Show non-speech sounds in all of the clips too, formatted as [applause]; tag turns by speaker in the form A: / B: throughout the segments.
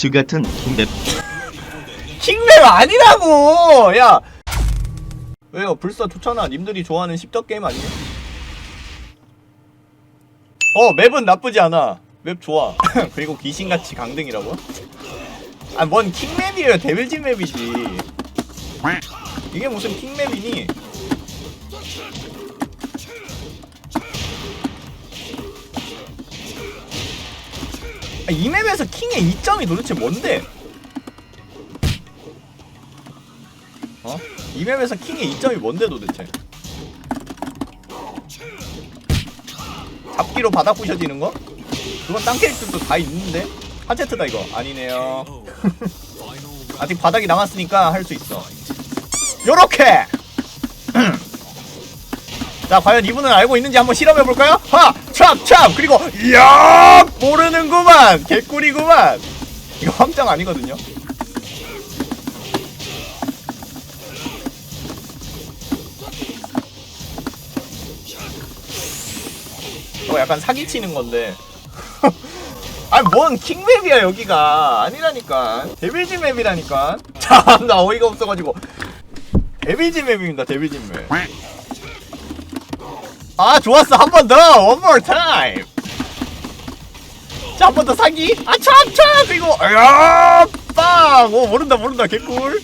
A: 쥐 같은 킹맵
B: 킹맵 아니라고! 야! 왜요? 불사 좋잖아. 님들이 좋아하는 십덕 게임 아니에요? 어, 맵은 나쁘지 않아. 맵 좋아. [laughs] 그리고 귀신같이 강등이라고? 아, 뭔 킹맵이에요. 데빌진 맵이지. 이게 무슨 킹맵이니? 아, 이 맵에서 킹의 이점이 도대체 뭔데? 어? 이 맵에서 킹의 이점이 뭔데 도대체? 잡기로 바닥 부셔지는 거? 그건 딴 캐릭터도 다 있는데? 하체트다 이거 아니네요 [laughs] 아직 바닥이 남았으니까 할 수 있어 요렇게! [clears throat] 자 과연 이분은 알고 있는지 한번 실험해볼까요? 하! 찹! 찹! 그리고 야 모르는구만! 개꿀이구만! 이거 함정 아니거든요? 이거 약간 사기치는 건데. [laughs] 아니 뭔 킹맵이야 여기가 아니라니까 데빌지 맵이라니까 [laughs] 참 나 어이가 없어가지고 데빌지 맵입니다 데빌지 맵 아 좋았어. 한 번 더. One more time. 자한 번 더 사기. 아 참참. 그리고 아야 빵오 모른다 모른다 개꿀.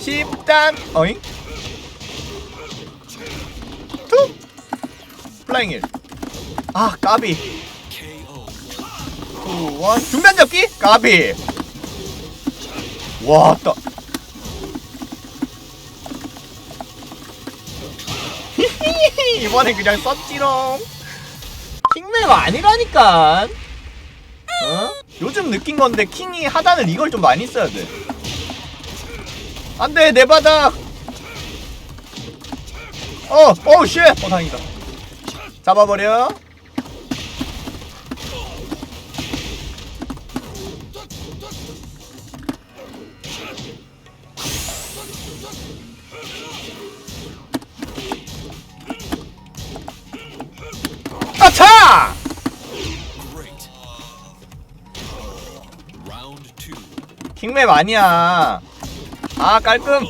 B: 10단 어잉? 툭 플라잉 1 아 까비. 투원. 중단 잡기? 까비. 와따 이번엔 그냥 썼지롱 킹맨 아니라니까 어? 요즘 느낀 건데 킹이 하단을 이걸 좀 많이 써야 돼 안돼 내 바닥 어, 어, 쉣! 어, 다행이다. 잡아버려. 맵 아니야. 아, 깔끔.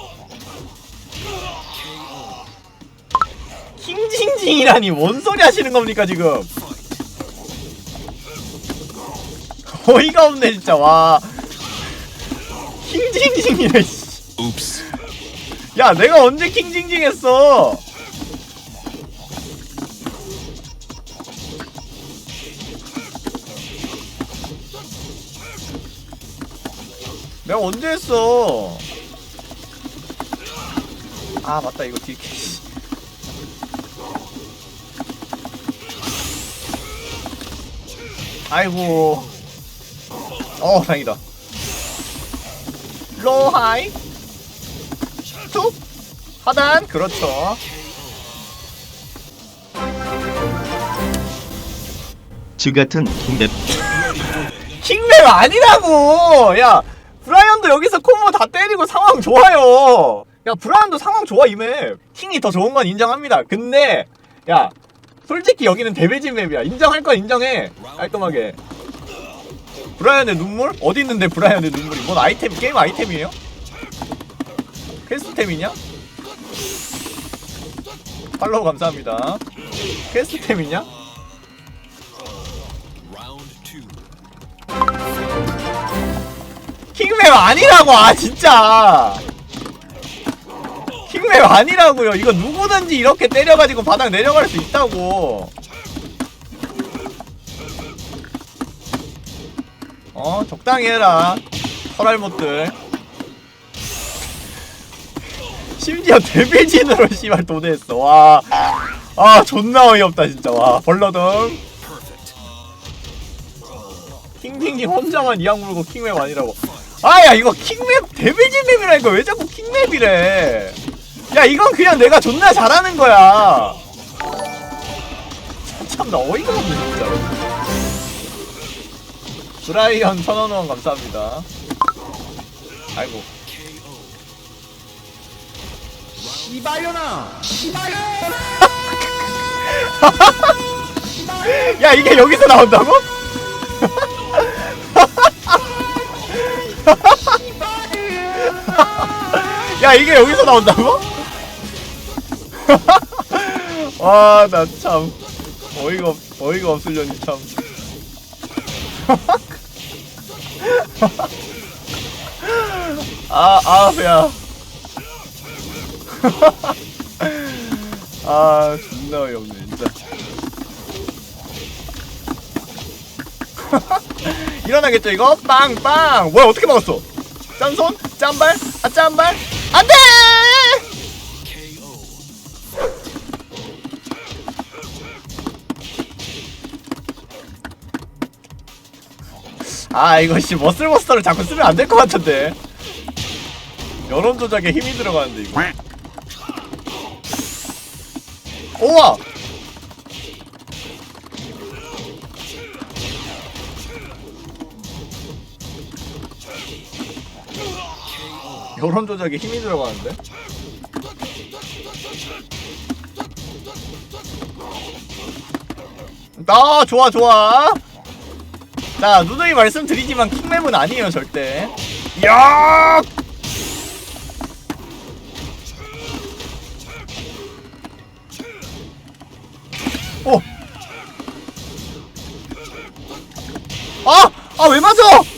B: 킹징징이라니 뭔 소리 하시는 겁니까 지금? 어이가 없네 진짜 와. 킹징징이래. 씨. 야 내가 언제 킹징징 했어? 내가 언제 했어? 아 맞다 이거 딜캐. 아이고. 어, 다행이다. 로하이. 툭. 하단. 그렇죠.
A: 쥐 같은 킹맵
B: 킹맵 아니라고! 야, 여기서 콤보 다 때리고 상황 좋아요. 야, 브라이언도 상황 좋아, 이 맵. 킹이 더 좋은 건 인정합니다. 근데, 야, 솔직히 여기는 데빌진 맵이야. 인정할 건 인정해. 깔끔하게. 브라이언의 눈물? 어디 있는데 브라이언의 눈물이? 뭔 아이템, 게임 아이템이에요? 퀘스트템이냐? 팔로우 감사합니다. 퀘스트템이냐? 킹맵 아니라고 아 진짜. 킹맵 아니라고요. 이거 누구든지 이렇게 때려가지고 바닥 내려갈 수 있다고. 어 적당히 해라. 털알못들. 심지어 데빌진으로 씨발 도대했어. 와 아 존나 어이없다 진짜. 와 벌러덩. 킹킹킹 혼자만 이악 물고 킹맵 아니라고 아야 이거 킹맵 데빌진 맵이라니까 왜 자꾸 킹맵이래? 야 이건 그냥 내가 존나 잘하는 거야. 참나 어이가 없네 진짜로 브라이언 천원원 감사합니다. 아이고.
C: 시바요나! [laughs]
B: 야 이게 여기서 나온다고? 야 이게 여기서 나온다고? [laughs] 아나참 어이가 없, 어이가 없으려니 참. [laughs] 아, 아, 배야. [laughs] 아, 존나 어이없네, 진짜. 일어나겠죠, 이거? 빵, 빵! 뭐야, 어떻게 막았어? 짠손? 짠발? 아, 짠발? 안 돼! 아, 이거 씨, 머슬머스터를 자꾸 쓰면 안 될 것 같은데. 여론 조작에 힘이 들어가는데, 이거. 우와! 여론 조작에 힘이 들어가는데? 아 좋아 좋아 자 누누이 말씀드리지만 킹맵은 아니에요 절대 야 오! 아! 아 왜 맞아!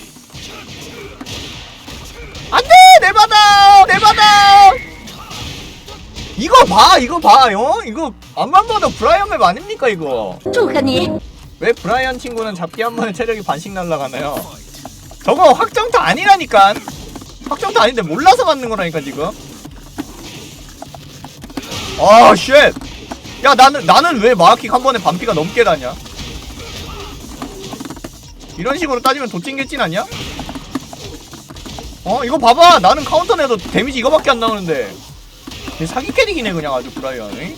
B: 이거 봐 이거 봐요 어? 이거 안만 봐도 브라이언맵 아닙니까 이거?
C: 조카니
B: 왜 브라이언 친구는 잡기 한 번에 체력이 반씩 날라가나요? 저거 확정타 아니라니까. 확정타 아닌데 몰라서 맞는 거라니까 지금. 아쉣야 나는 나는 왜 마하킥 한 번에 반피가 넘게 다냐? 이런 식으로 따지면 도찐개찐 아니야? 어 이거 봐봐. 나는 카운터 내도 데미지 이거밖에 안 나오는데. 사기 캐릭이네 그냥 아주 브라이언이.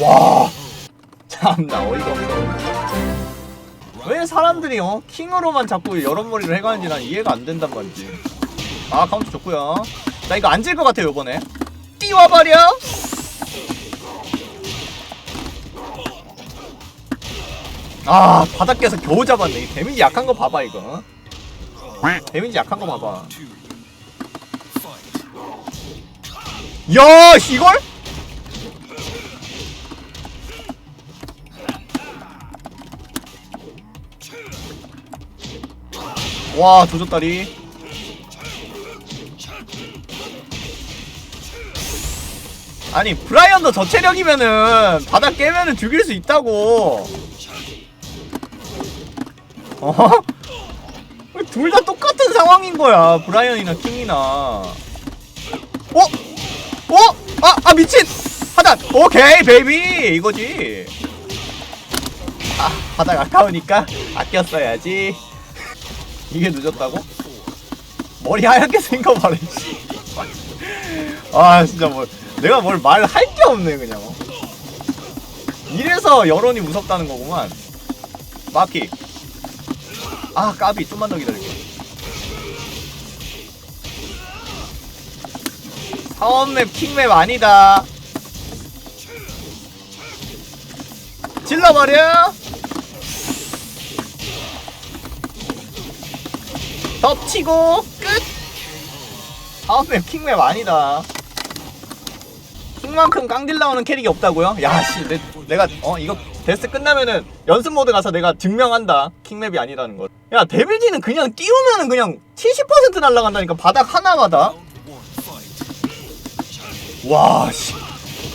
B: 와 참나 어이가 없어 왜 사람들이 어? 킹으로만 자꾸 여러 머리를 해가는지 난 이해가 안 된단 말이지. 아 카운트 좋구요. 나 이거 안질것 같아요 요번에. 띄워버려 아 바닥에서 겨우 잡았네. 이 데미지 약한 거 봐봐 이거. 데미지 약한 거 봐봐. 야 씨, 이걸? 와 조졌다리. 아니 브라이언도 저 체력이면은 바닥 깨면은 죽일 수 있다고 어? [laughs] 둘 다 똑같은 상황인 거야 브라이언이나 킹이나 어? 어? 아, 아 미친 하단 오케이 베이비 이거지 아 바닥 아까우니까 아껴 써야지 [laughs] 이게 늦었다고? 머리 하얗게 생긴 거 봐라 씨. [laughs] 아 진짜 뭐 내가 뭘 말할 게 없네 그냥 이래서 여론이 무섭다는 거구만 마키 아 까비 좀만 더 기다릴게 사원맵 킹맵 아니다 질러버려 덮치고 끝! 다음맵 킹맵 아니다. 킹만큼 깡딜 나오는 캐릭이 없다고요? 야, 씨, 내, 내가, 어, 이거 데스 끝나면은 연습 모드 가서 내가 증명한다. 킹맵이 아니라는 걸. 야, 데빌지는 그냥 띄우면은 그냥 70% 날라간다니까, 바닥 하나마다. 와, 씨.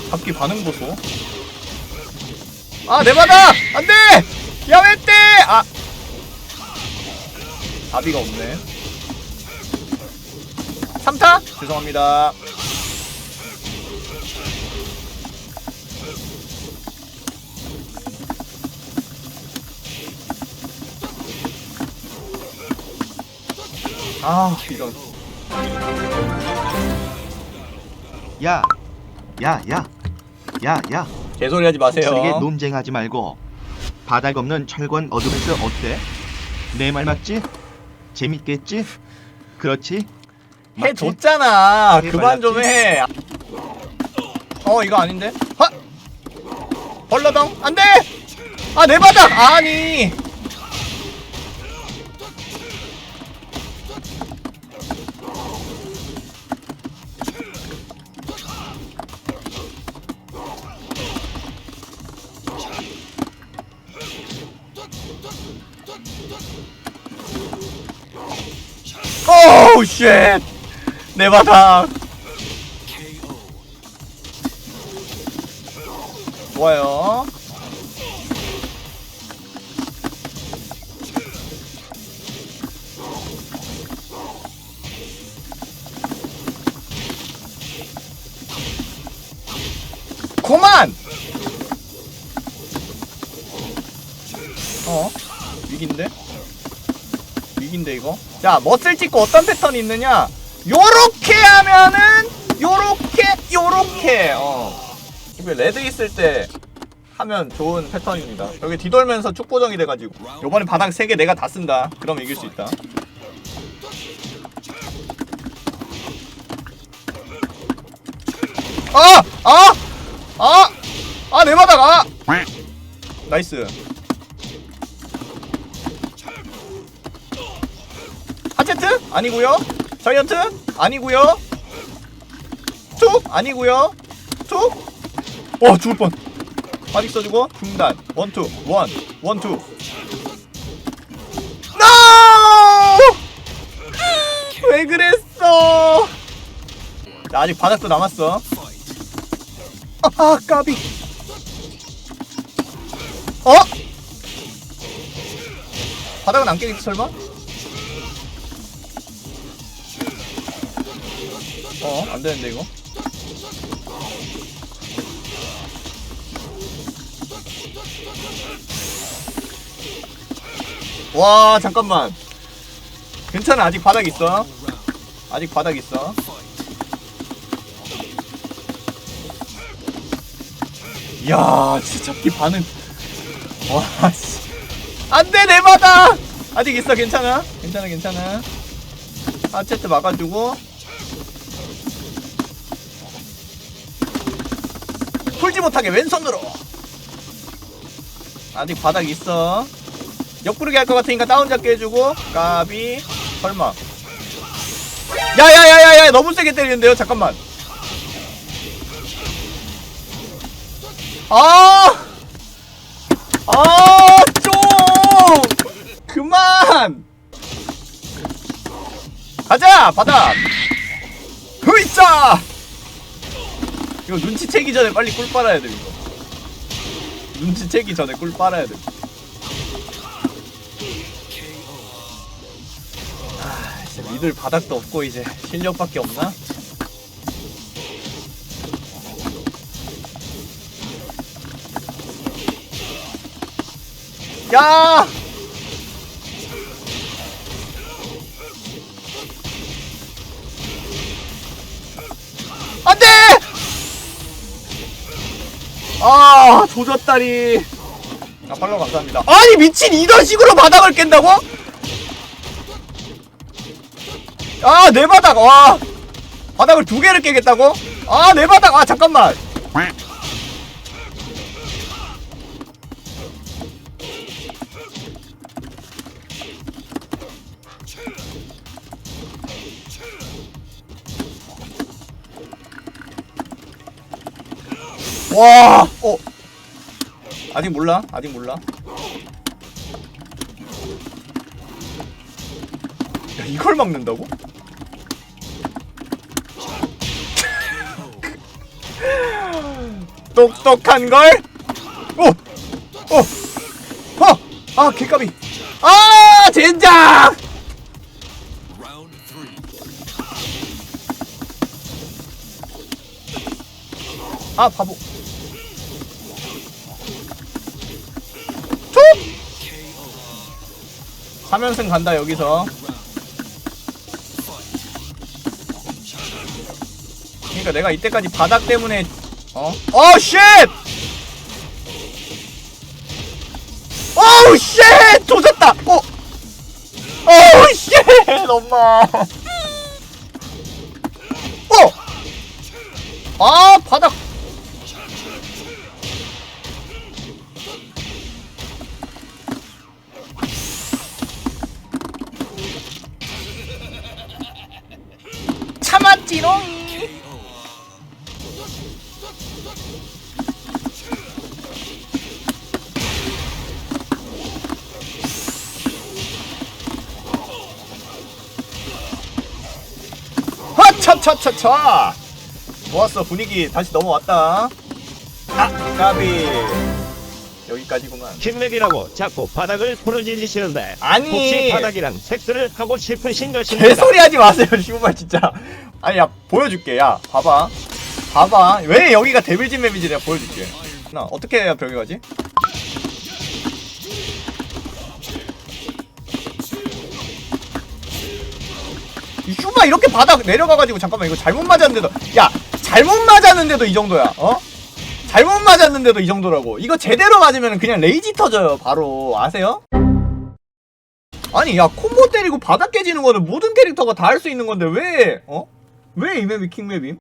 B: 잡기 반응 보소. 아, 내 바다! 안 돼! 야, 왜 때! 아, 답이가 없네. 3타? 죄송합니다. 아, 이런.
A: 야, 야, 야, 야, 야.
B: 개소리 하지 마세요.
A: 쓰레기 논쟁하지 말고 바닥 없는 철권 어드벤처 어때? 내 말 맞지? 재밌겠지? 그렇지? 맞지?
B: 해줬잖아.
A: 해
B: 그만 좀? 해. 어, 이거 아닌데? 하! 벌러덩 안돼 아 내 바닥 아니 오우 쉣 내 바닥. 좋아요? 그만! 어? 위기인데 위기인데 이거 자 멋을 찍고 어떤 패턴이 있느냐 요렇게 하면은 요렇게 요렇게 어 이게 레드 있을 때 하면 좋은 패턴입니다 여기 뒤돌면서 축보정이 돼가지고 요번에 바닥 3개 내가 다 쓴다 그럼 이길 수 있다 아! 아! 아! 아, 내 바닥! 아! 나이스. 아니고요 자이언트? 아니고요 툭? 아니고요 툭? 와, 죽을 뻔. 빠직 써주고 중단. 원투, 원, 원투. NO! 왜 그랬어? 자, 아직 바닥도 남았어. 아, 까비. 어? 바닥은 안 깨겠지, 설마? 어, 안 되는데, 이거. 와, 잠깐만. 괜찮아, 아직 바닥 있어. 아직 바닥 있어. 이야, 진짜 잡기 반응. 와, 씨. 안 돼, 내 바닥! 아직 있어, 괜찮아. 괜찮아, 괜찮아. 하체트 막아주고. 풀지 못하게 왼손으로. 아직 바닥 있어. 옆구르기 할 것 같으니까 다운 잡게 해주고. 까비. 설마. 야야야야야, 너무 세게 때리는데요? 잠깐만. 아! 아, 좀! 그만! 가자! 바닥! 흐이짜! 이거 눈치채기 전에 빨리 꿀 빨아야 돼, 이거. 눈치채기 전에 꿀 빨아야 돼. 아, 진짜 믿을 바닥도 없고, 이제. 실력밖에 없나? 야! 아, 조졌다리. 아, 팔로우 감사합니다. 아니, 미친, 이런 식으로 바닥을 깬다고? 아, 내 바닥, 와. 바닥을 두 개를 깨겠다고? 아, 내 바닥, 아, 잠깐만. 와, 어. 아직 몰라. 아직 몰라. 야, 이걸 막는다고? [laughs] 똑똑한 걸? 오! 오! 어! 아, 개까비. 아, 젠장! 아, 바보. 3연승 간다, 여기서. 그러니까 내가 이때까지 바닥 때문에 어? 어 쉣! 어우 쉣! 조졌다. 어. 어우 쉣! 엄마. 어. 아, 바닥. 찌롱 차차차차. 좋았어 분위기. 다시 넘어왔다. 아 까비. 여기까지구만.
D: 킹맥이라고 자꾸 바닥을 부러지시는데
B: 아니.
D: 혹시 바닥이랑 섹스를 하고 싶으신 것입니까
B: 개소리 하지 마세요 [laughs] 시우발 진짜. 아니 야 보여줄게 야 봐봐 봐봐 왜 여기가 데빌진 맵인지 내가 보여줄게 나 어떻게 해야 벽에 가지? 이 슈바 이렇게 바닥 내려가가지고 잠깐만 이거 잘못 맞았는데도 야 잘못 맞았는데도 이 정도야 어? 잘못 맞았는데도 이 정도라고 이거 제대로 맞으면 그냥 레이지 터져요 바로 아세요? 아니 야 콤보 때리고 바닥 깨지는 거는 모든 캐릭터가 다 할 수 있는 건데 왜 어? 왜 이 맵이 킹맵임?